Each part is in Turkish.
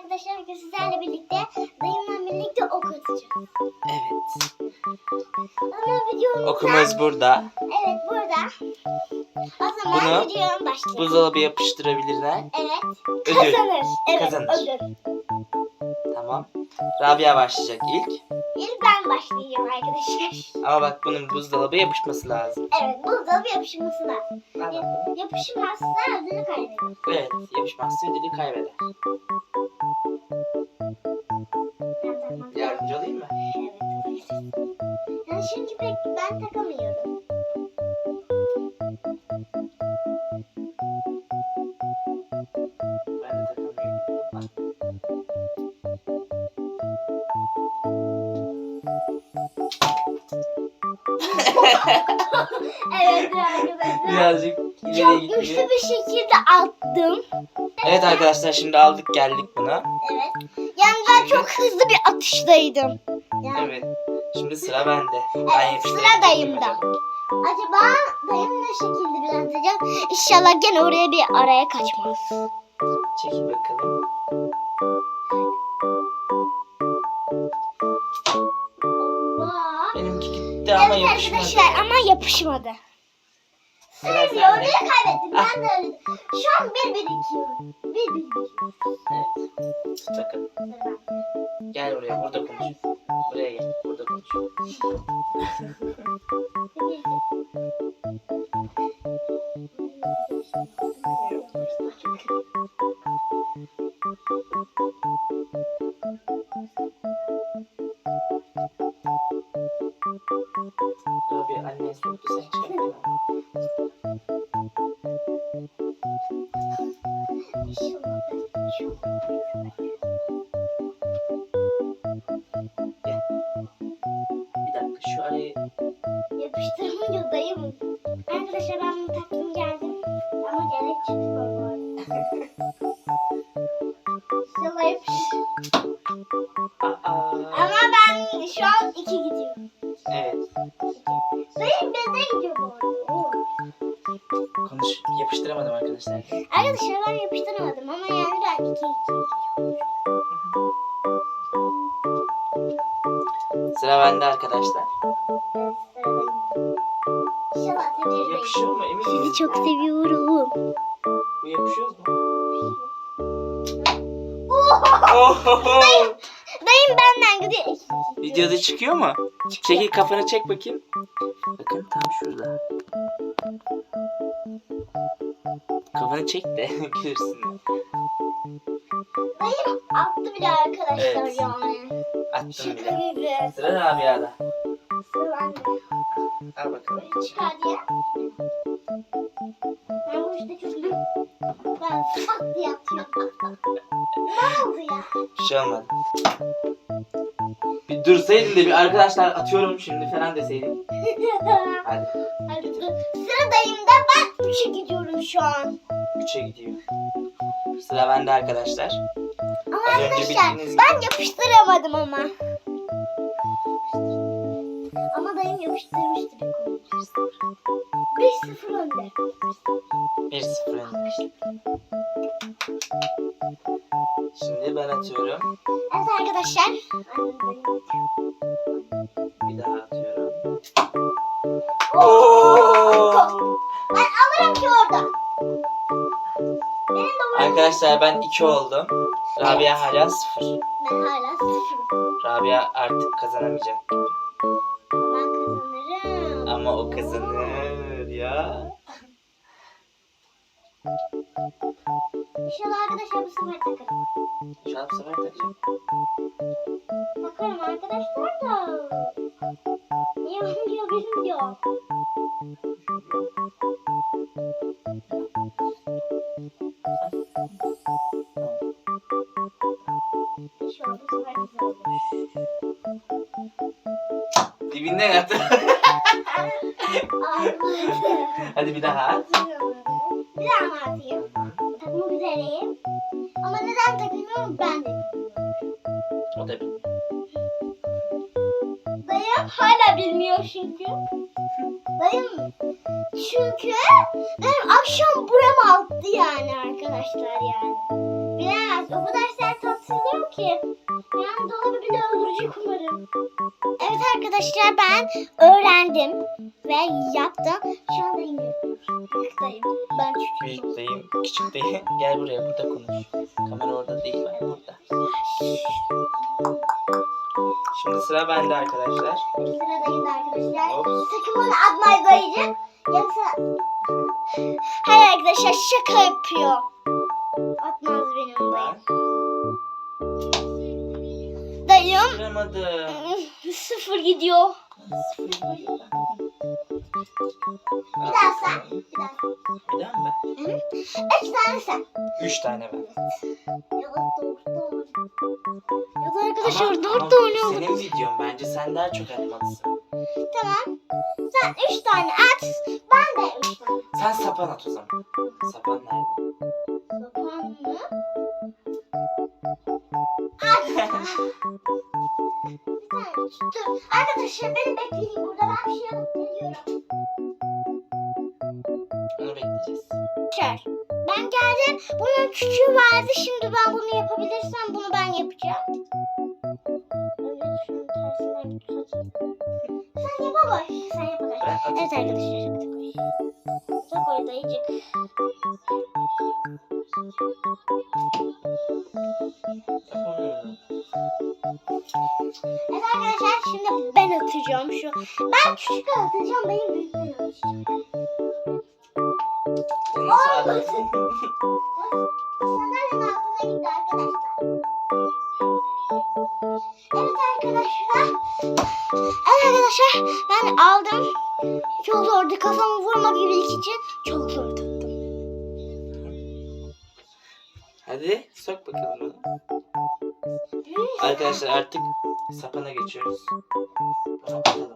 arkadaşlar bugün sizlerle birlikte dayımla birlikte ok atacağız. Evet. Ama videomuzda... Okumuz burada. Evet burada. O zaman Bunu videoya başlayalım. Buzdolabı yapıştırabilirler. Evet. Ödül. Kazanır. Evet Kazanır. ödül. Tamam. Rabia başlayacak ilk. İlk ben başlayacağım arkadaşlar. Ama bak bunun buzdolabı yapışması lazım. Evet buzdolabı yapışması lazım. Bakalım. yapışmazsa ödülü kaybeder. Evet. Yapışmazsa ödülü kaybeder. Yardımcı olayım mı? Yani şimdi pek ben takamıyorum. Ben de takamıyorum. Evet arkadaşlar. Birazcık ileriye Çok gidiyor. güçlü bir şekilde attım. Evet arkadaşlar şimdi aldık geldik buna. Evet. Yani ben çok hızlı bir atıştaydım. Yani, Evet. Şimdi sıra bende. Ben Evet, sıra dayımda. acaba. Acaba dayım ne şekilde bir atacak? İnşallah gene oraya bir araya kaçmaz. Çekil bakalım. Benimki gitti ama Evet yapışmadı. arkadaşlar ama yapışmadı. Diyor sende. oraya kaybettim. Ben de öyle. Şu an bir bir ikiyorum. Bir bir ikiyorum. Evet. Tut bakalım. Gel buraya burada konuş. Buraya gel. Burada konuş. Abi annen soktu sen çektin. Arayı Yapıştırmıyor dayım. Arkadaşlar ben bunu taktım geldim. Ama gerek çıkmıyor bu arada. Ama ben şu an iki gidiyorum. evet. Dayım beze gidiyor bu arada. Konuş. Yapıştıramadım arkadaşlar. Arkadaşlar ben yapıştıramadım ama yani ben iki iki. Sıra bende arkadaşlar. Yapışıyor mu emin Sizi çok seviyorum. Bu yapışıyor mu? Oho! Ohoho! Dayım benden gidiyor. Videoda çıkıyor mu? Çekil kafanı çek bakayım. Bakın tam şurada. Kafanı çek de görürsün. Dayım attı bile arkadaşlar Evet. yani. Attım Şaka bile. gibi. Sıra Rabia'da. Sıra. Al bakalım. Çıkar diye. Ben bu işte iyi. Ben diye atıyorum. ne oldu ya? Bir şey olmadı. Bir dursaydın da bir arkadaşlar atıyorum şimdi falan deseydin. Hadi. Hadi dur. Sıra dayımda ben 3'e gidiyorum şu an. 3'e gidiyor. Sıra bende arkadaşlar. Ama Az önce arkadaşlar bildiğiniz ben yapıştıramadım ama. Ama dayım yapıştırmıştı bir konu. 1-0 önde. 1-0 önde. Şimdi ben atıyorum. Evet arkadaşlar. Bir daha atıyorum. Oo! Arkadaşlar ben 2 oldum. Rabia hala 0. Ben hala sıfırım. Rabia artık kazanamayacak. Ben kazanırım. Ama o kazanır ya. İnşallah arkadaşlar bu sefer takarım. An bu sefer takacağım. Takarım arkadaşlar da. Niye olmuyor bilmiyorum. İnşallah bu sefer güzel olur. Dibinden attı. Ağzım Hadi bir daha. Bir daha mı atayım? Hala bilmiyor çünkü. Dayım çünkü benim akşam buram attı yani arkadaşlar yani. Bilemez. O kadar sert bilmiyorum ki. Yani dolabı bile öldürecek umarım. Evet arkadaşlar ben öğrendim ve yaptım. Şu anda. Büyüktayım. Ben küçük. Büyük dayım, küçük dayı. Gel buraya burada konuş. Kamera orada değil bak burada. Şimdi sıra bende arkadaşlar. Sıradayız arkadaşlar. Hop. Sakın bana atmayı dayıcı. Yoksa... Hayır arkadaşlar şaka yapıyor. Atmaz benim dayım. Dayım vuramadım. sıfır gidiyor. Bir daha sen. Bir daha. Bir daha mı? Hı hı. İki tane sen. Üç tane ben. Ya da. Ya da arkadaşlar dört ama tane Senin videon bence sen daha çok atmalısın. Tamam. Sen üç tane at. Ben de üç tane. Sen sapan at o zaman. Sapan nerede? Sapan mı? At. Tuttum. Arkadaşlar beni bekleyin burada. Ben bir şey alıp geliyorum. Onu bekleyeceğiz. Arkadaşlar ben geldim. Bunun küçüğü vardı. Şimdi ben bunu yapabilirsem bunu ben yapacağım. Sen yap ama. Sen yap atayım. Evet arkadaşlar. Hadi koy. Koy dayıcık. Evet arkadaşlar şimdi ben atacağım şu. Ben küçük atacağım. Benim büyükleri atacağım. Atarsın? Sandalyenin altına gitti arkadaşlar. Evet arkadaşlar. Evet arkadaşlar ben aldım. Çok zordu. Kafamı vurmak için çok zordu. Hadi sok bakalım bunu. Arkadaşlar artık sapana geçiyoruz. Bunu atalım.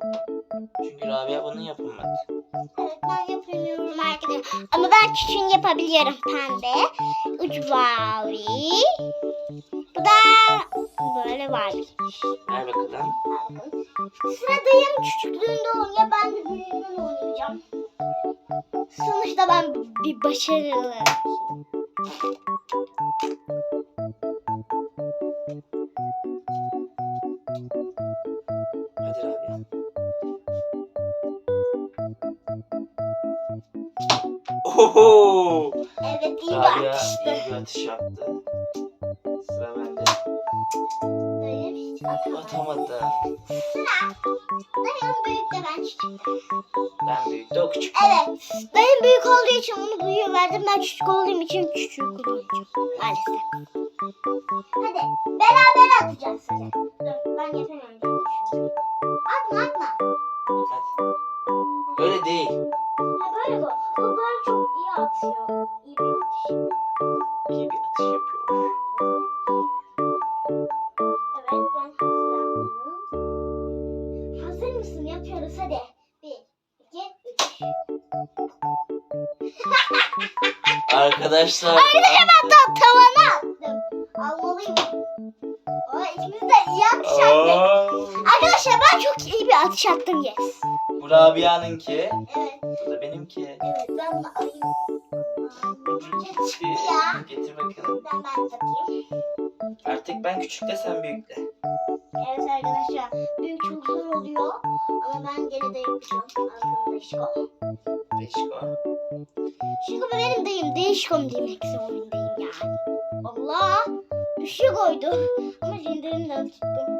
Çünkü Rabia bunu yapamadı. Evet ben yapamıyorum arkadaşlar. Ama ben küçüğünü yapabiliyorum. Pembe. Uç mavi. Bu da böyle mavi. Ver bakalım. Sıradayım küçüklüğünde oynuyor. Ben de büyüğünden oynayacağım. Sonuçta ben bir başarılı. Hadi Rabia. Oho! Evet iyi Rabia bir atıştı. iyi bir atış yaptı. Atamadı. Dayım büyük de ben küçük. Ben büyük de o küçük. Evet. Dayım büyük olduğu için onu büyüğe verdim. Ben küçük olduğum için küçüğü kullanacağım. Maalesef. Hadi beraber atacağız size. Dur ben yapamıyorum. Atma atma. Hadi. Öyle değil. Ha, böyle bu. Bu böyle çok iyi atıyor. İyi bir atış. İyi bir atış yapıyor. Arkadaşlar. Arkadaşlar ben de tavana attım. Almalıyım. Aa, ikimiz de iyi atış attık. Arkadaşlar ben çok iyi bir atış attım yes. Bu Rabia'nınki. Evet, Bu da benimki. evet ben bunu alayım. Çıktı ya. Getir bakalım. Ben ben takayım. Artık ben küçükte sen büyükte. Evet arkadaşlar büyük çok zor oluyor. Ama ben gene de yapacağım. Arkamda Şiko. Beşko. Şiko benim dayım. Değişkom demek zorundayım yani. Allah. Bir şey koydu. Ama zincirimden tuttum.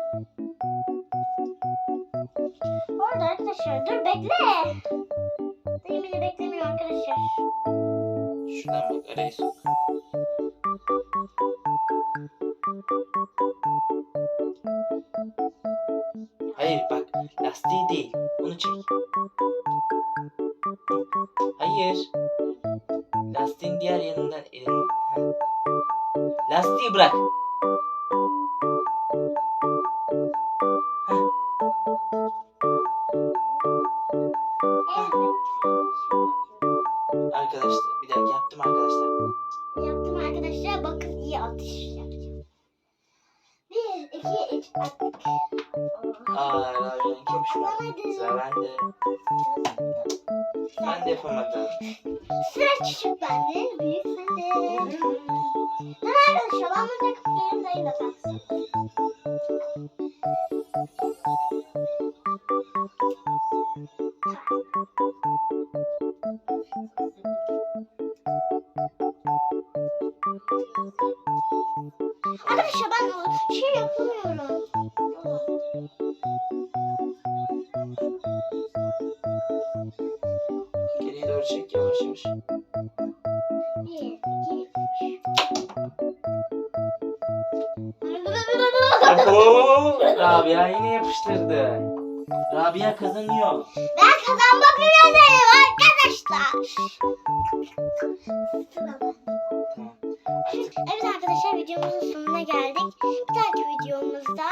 Orada arkadaşlar dur bekle. Dayım beni beklemiyor arkadaşlar. Şuradan bak araya sok. Hayır bak lastiği değil. Onu çek. Hayır. Lastiğin diğer yanından elini. Heh. Lastiği bırak. Arkadaşlar bir dakika yaptım arkadaşlar. Yaptım arkadaşlar. Bakın iyi atış yapacağım. Bir, iki, üç attık. Aa Rabia'nınki yapışmadı. Yapamadım. Sıra bende. Ben de yapamadım. Sıra küçük bende, büyük sende. Tamam arkadaşlar ben takıp gelin dayı da. Geriye doğru çek yavaş yavaş. Oo, Rabia yine yapıştırdı. Rabia kazanıyor. Ben kazanmak üzereyim arkadaşlar. Tamam. Evet arkadaşlar videomuzun sonuna geldik. Bir dahaki videomuzda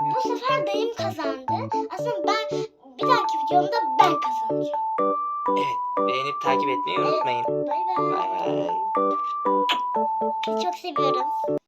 bu sefer dayım kazandı. Aslında ben bir dahaki videomda ben kazanacağım. evet beğenip takip etmeyi unutmayın. Bay bay. Bay bay. Çok seviyorum.